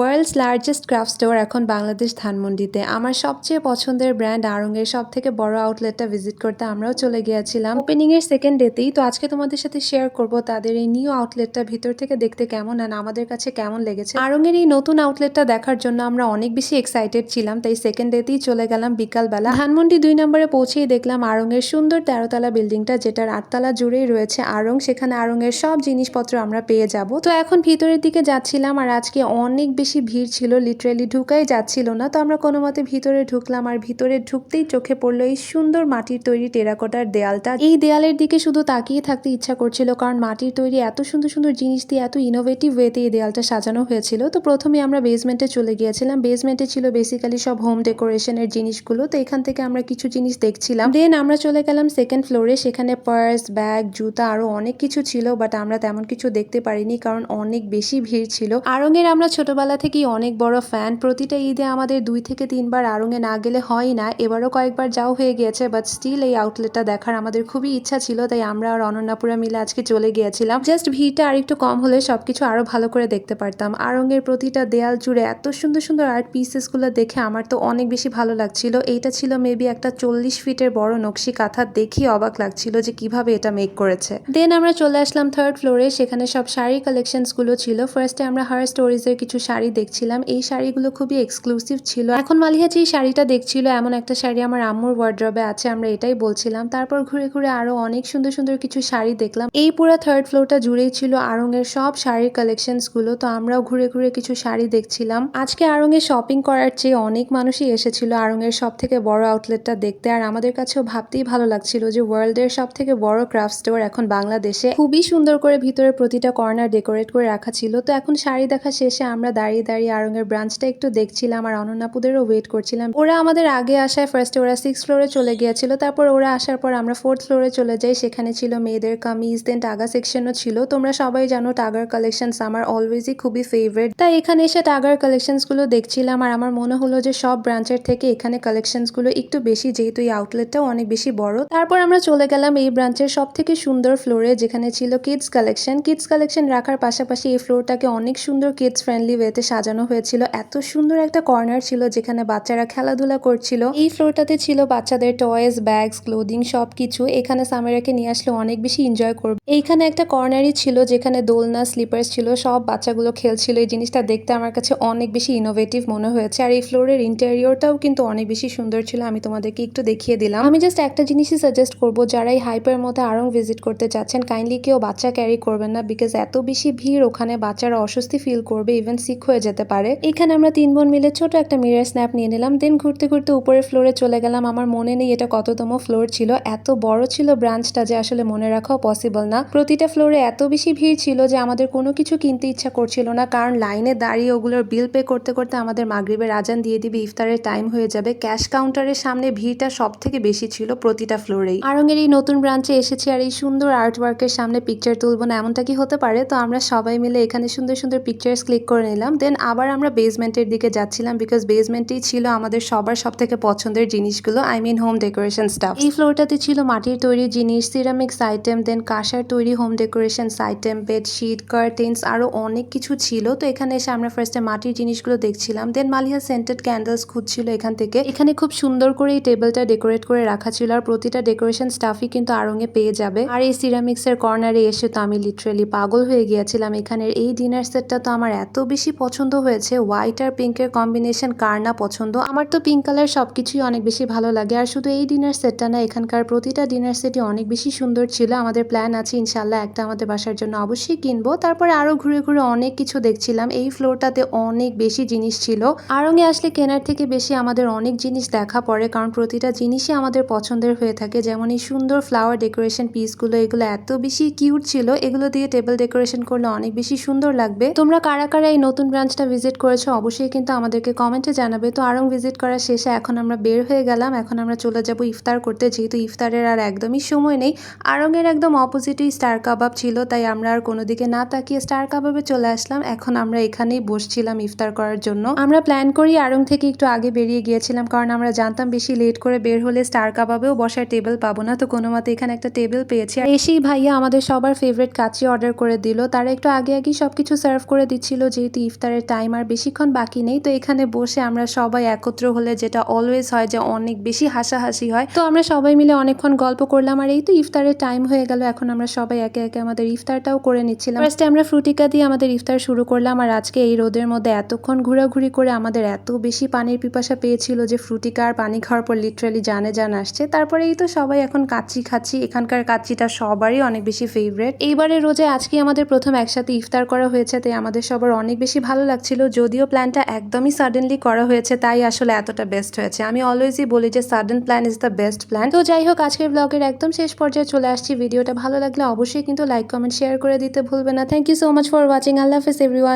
World's largest craft store এখন বাংলাদেশ ধানমন্ডিতে। আমার সবচেয়ে পছন্দের ব্র্যান্ড আড়ংয়ের সব থেকে বড় আউটলেটটা ভিজিট করতে আমরাও চলে গিয়েছিলাম। ওপেনিং এর সেকেন্ড ডেতেই তো আজকে তোমাদের সাথে শেয়ার করব তাদের এই নিউ আউটলেটটা ভিতর থেকে দেখতে কেমন আর আমাদের কাছে কেমন লেগেছে। আড়ংয়ের এই নতুন আউটলেটটা দেখার জন্য আমরা অনেক বেশি এক্সাইটেড ছিলাম, তাই সেকেন্ড ডেতেই চলে গেলাম বিকালবেলা। ধানমন্ডি দুই নম্বরে পৌঁছেই দেখলাম আড়ংয়ের সুন্দর তেরোতলা বিল্ডিংটা যেটার আটতলা জুড়েই রয়েছে আড়ং সেখানে আড়ংয়ের সব জিনিসপত্র আমরা পেয়ে যাব। তো এখন ভিতরের দিকে যাচ্ছিলাম আর আজকে অনেক বেশি ভিড় ছিল লিটারেলি ঢুকাই যাচ্ছিল না। তো আমরা কোনো মতে ভিতরে ঢুকলাম আর ভিতরে ঢুকতেই চোখে পড়ল এই সুন্দর মাটির তৈরি টেরাকোটার দেয়ালটা। এই দেয়ালের দিকে শুধু তাকিয়ে থাকতে ইচ্ছা করছিল, কারণ মাটির তৈরি এত সুন্দর সুন্দর জিনিস দিয়ে এত ইনোভেটিভ ওয়েতে এই দেয়ালটা সাজানো হয়েছিল। তো প্রথমে আমরা বেসমেন্টে চলে গিয়েছিলাম। বেসমেন্টে ছিল বেসিক্যালি সব হোম ডেকোরেশনের জিনিসগুলো। তো এখান থেকে আমরা কিছু জিনিস দেখছিলাম। দেন আমরা চলে গেলাম সেকেন্ড ফ্লোরে সেখানে পার্স ব্যাগ জুতা আরও অনেক কিছু ছিল বাট আমরা তেমন কিছু দেখতে পারিনি, কারণ অনেক বেশি ভিড় ছিল। আরঙের আমরা ছোটবেলা থেকেই অনেক বড় ফ্যান প্রতিটা ঈদে আমাদের দুই থেকে তিনবার আরঙে না গেলে হয় না। এবারও কয়েকবার যাও হয়ে গিয়েছে বাট স্টিল এই আউটলেটটা দেখার আমাদের খুবই ইচ্ছা ছিল, তাই আমরা আর অনন্যাপুরা মিলে আজকে চলে গিয়েছিলাম। জাস্ট ভিড়টা আরেকটু কম হলে সবকিছু আরও ভালো করে দেখতে পারতাম। আরঙের প্রতিটা দেয়াল জুড়ে এত সুন্দর সুন্দর আর্ট পিসেসগুলো দেখে আমার তো অনেক বেশি ভালো লাগছিল। এইটা ছিল মেবি একটা চল্লিশ ফিটের বড় নকশি কাঁথা দেখি অবাক লাগছিল যে কীভাবে এটা মেক করেছে। দেন আমরা চলে আসলাম থার্ড ফ্লোরে সেখানে সব শাড়ি কালেকশনসগুলো ছিল। ফার্স্টে আমরা হার স্টোরিজের কিছু শাড়ি দেখছিলাম, এই শাড়িগুলো খুবই এক্সক্লুসিভ ছিল। এখন মালিহা যে শাড়িটা দেখছিল, এমন একটা শাড়ি আমার আম্মুর ওয়ার্ড্রবে আছে, আমরা এটাই বলছিলাম। তারপর ঘুরে ঘুরে আরও অনেক সুন্দর সুন্দর কিছু শাড়ি দেখলাম। এই পুরো থার্ড ফ্লোরটা জুড়েই ছিল আড়ংয়ের সব শাড়ির কালেকশনসগুলো তো আমরাও ঘুরে ঘুরে কিছু শাড়ি দেখছিলাম। আজকে আড়ংয়ে শপিং করার চেয়ে অনেক মানুষই এসেছিল আড়ংয়ের সব থেকে বড় আউটলেটটা দেখতে, আর আমাদের কাছেও ভাবতেই ভালো লাগছিল যে ওয়ার্ল্ডের সব থেকে বড় ক্রাফট স্টোর এখন বাংলাদেশে। খুবই সুন্দর করে ভিতরে প্রতিটা কর্নার ডেকোরেট করে রাখা ছিল, তো এখন শাড়ি দেখা শেষে আমরা দাঁড়িয়ে দাঁড়িয়ে আড়ংয়ের ব্রাঞ্চটা একটু দেখছিলাম আর অনন্যাপুদেরও ওয়েট করছিলাম। ওরা আমাদের আগে আসায় ফার্স্টে ওরা সিক্স ফ্লোরে চলে গিয়েছিল, তারপর ওরা আসার পর আমরা ফোর্থ ফ্লোরে চলে যাই, সেখানে ছিল মেয়েদের কামিজ দেন টাগা সেকশনও ছিল। তোমরা সবাই জানো টাগার কালেকশনস আমার অলওয়েজই খুবই ফেভারিট তাই এখানে এসে টাগার কালেকশনসগুলো দেখছিলাম আর আমার মনে হলো যে সব ব্রাঞ্চের থেকে এখানে কালেকশনসগুলো একটু বেশি, যেহেতু এই আউটলেটটাও অনেক বেশি বড়। তারপর আমরা চলে গেলাম এই ব্রাঞ্চের সব থেকে সুন্দর ফ্লোরে যেখানে ছিল কিডস কালেকশন কিডস কালেকশন রাখার পাশাপাশি এই ফ্লোরটাকে অনেক সুন্দর কিডস ফ্রেন্ডলি ওয়েতে সাজানো হয়েছিল। এত সুন্দর একটা কর্নার ছিল যেখানে বাচ্চারা খেলাধুলা করছিল। এই ফ্লোরটাতে ছিল বাচ্চাদের টয়েস ব্যাগস ক্লোদিং সব কিছু এখানে সামেরাকে নিয়ে আসলে অনেক বেশি এনজয় করবে। এইখানে একটা কর্নারই ছিল যেখানে দোলনা স্লিপার্স ছিল, সব বাচ্চাগুলো খেলছিল। এই জিনিসটা দেখতে আমার কাছে অনেক বেশি ইনোভেটিভ মনে হয়েছে। আর এই ফ্লোরের ইন্টেরিয়রটাও কিন্তু অনেক বেশি সুন্দর ছিল। আমি তোমাদেরকে একটু দেখিয়ে দিলাম। আমি জাস্ট একটা জিনিসই সাজেস্ট করব। যারা এই হাইপের মধ্যে আরং ভিজিট করতে চাচ্ছেন কাইন্ডলি কেউ বাচ্চা ক্যারি করবেন না বিকজ এত বেশি ভিড় ওখানে বাচ্চারা অস্বস্তি ফিল করবে। ইভেন সিক হয়ে যেতে পারে। এখানে আমরা তিন বোন মিলে ছোট একটা মিরর স্ন্যাপ নিয়ে নিলাম। দেন ঘুরতে ঘুরতে উপরের ফ্লোরে চলে গেলাম। আমার মনে নেই এটা কততম ফ্লোর ছিল। এত বড় ছিল ব্রাঞ্চটা যে আসলে মনে রাখাও পসিবল না। প্রতিটা ফ্লোরে এত বেশি ভিড় ছিল যে আমাদের কোনো কিছু কিনতে ইচ্ছা করছিল না। কারণ লাইনে দাঁড়িয়ে ওগুলোর বিল পে করতে করতে আমাদের মাগরিবের আজান দিয়ে দিবে, ইফতারের টাইম হয়ে যাবে। ক্যাশ কাউন্টারের সামনে ভিড়টা সব থেকে বেশি ছিল প্রতিটা ফ্লোরেই আরঙের এই নতুন ব্রাঞ্চে এসেছি আর এই সুন্দর আর্ট ওয়ার্কের সামনে পিকচার তুলবো না এমনটা কি হতে পারে? তো আমরা সবাই মিলে এখানে সুন্দর সুন্দর পিকচার্স ক্লিক করে নিলাম। দেন আবার আমরা বেসমেন্টের দিকে যাচ্ছিলাম বিকজ বেসমেন্টেই ছিল আমাদের সবার সব থেকে পছন্দের জিনিসগুলো I mean home decoration stuff এই ফ্লোরটাতে ছিল মাটির তৈরি জিনিস সিরামিক্স আইটেম দেন কাঁসার তৈরি home decoration item bedsheet curtains আরও অনেক কিছু ছিল। তো এখানে এসে আমরা ফার্স্টে মাটির জিনিসগুলো দেখছিলাম দেন মালিয়া সেন্টেড ক্যান্ডেলস খুঁজছিল এখান থেকে। এখানে খুব সুন্দর করে এই টেবিলটা ডেকোরেট করে রাখা ছিল আর প্রতিটা ডেকোরেশন স্টাফই কিন্তু আরঙে পেয়ে যাবে। আর এই সিরামিক্স এর কর্নারে এসে তো আমি লিটারেলি পাগল হয়ে গিয়েছিলাম। এখানের এই ডিনার সেটটা তো আমার এত বেশি পছন্দ হয়েছে হোয়াইট আর পিঙ্কের কম্বিনেশন কার না পছন্দ? আমার তো পিঙ্ক কালার সবকিছুই অনেক বেশি ভালো লাগে। আর শুধু এই ডিনার সেটটা না, এখানকার প্রতিটা ডিনার সেটই অনেক বেশি সুন্দর ছিল। আমাদের প্ল্যান আছে ইনশাল্লাহ একটা আমাদের বাসার জন্য অবশ্যই কিনবো। তারপরে আরও ঘুরে ঘুরে অনেক কিছু দেখছিলাম। এই ফ্লোরটাতে অনেক বেশি জিনিস ছিল। আরঙে আসলে কেনার থেকে বেশি আমাদের অনেক জিনিস দেখা পড়ে, কারণ প্রতিটা জিনিসই আমাদের পছন্দের হয়ে থাকে। যেমন এই সুন্দর ফ্লাওয়ার ডেকোরেশন পিসগুলো এগুলো এত বেশি কিউট ছিল। এগুলো দিয়ে টেবিল ডেকোরেশন করলে অনেক বেশি সুন্দর লাগবে। তোমরা কারা কারা এই নতুন ব্রাঞ্চটা ভিজিট করেছ, অবশ্যই কিন্তু আমাদেরকে কমেন্টে জানাবে। তো আরং ভিজিট করার শেষে এখন আমরা বের হয়ে গেলাম। এখন আমরা চলে যাব ইফতার করতে। যেহেতু ইফতারের আর একদমই সময় নেই আরঙের একদম অপোজিটেই স্টার কাবাব ছিল, তাই আমরা আর কোনো দিকে না তাকিয়ে স্টার কাবাবে চলে আসলাম। এখন আমরা এখানেই বসছিলাম ইফতার করার জন্য। আমরা প্ল্যান করি আরং থেকে একটু আগে বেরিয়ে গিয়েছিলাম, কারণ আমরা জানতাম বেশি লেট করে বের হলে স্টার কাবাবেও বসার টেবিল পাবো না। তো কোনো মতে এখানে একটা টেবিল পেয়েছি। আর এসেই ভাইয়া আমাদের সবার ফেভারিট কাচি অর্ডার করে দিল। তারা একটু আগে আগেই সবকিছু সার্ভ করে দিচ্ছিল, যেহেতু ইফতার ইফতারের টাইম আর বেশিক্ষণ বাকি নেই। তো এখানে বসে আমরা সবাই একত্র হলে যেটা অলওয়েজ হয় যে অনেক বেশি হাসাহাসি হয়। তো আমরা সবাই মিলে অনেকক্ষণ গল্প করলাম আর এই তো ইফতারের টাইম হয়ে গেল। এখন আমরা সবাই একে একে আমাদের ইফতারটাও করে নিচ্ছিলাম। ফার্স্টে আমরা ফ্রুটিকা দিয়ে আমাদের ইফতার শুরু করলাম আর আজকে এই রোদের মধ্যে এতক্ষণ ঘোরাঘুরি করে আমাদের এত বেশি পানির পিপাসা পেয়েছিল যে ফ্রুটিকা আর পানি খাওয়ার পর লিটারালি জানে জান আসছে। তারপরে এই তো সবাই এখন কাচ্চি খাচ্ছি। এখানকার কাচ্চিটা সবারই অনেক বেশি ফেভারেট এইবারে রোজে আজকে আমাদের প্রথম একসাথে ইফতার করা হয়েছে, তাই আমাদের সবার অনেক বেশি ভালো লাগছিল, যদিও প্ল্যানটা একদমই সাডেনলি করা হয়েছে, তাই আসলে এতটা বেস্ট হয়েছে। আমি অলওয়েজই বলি যে sudden plan is the best plan তো যাই হোক, আজকের ব্লগের একদম শেষ পর্যায়ে চলে আসছি। ভিডিওটা ভালো লাগলে অবশ্যই কিন্তু লাইক কমেন্ট শেয়ার করে দিতে ভুলবে না। Thank you so much for watching আল্লাহ হাফিজ এভরিওয়ান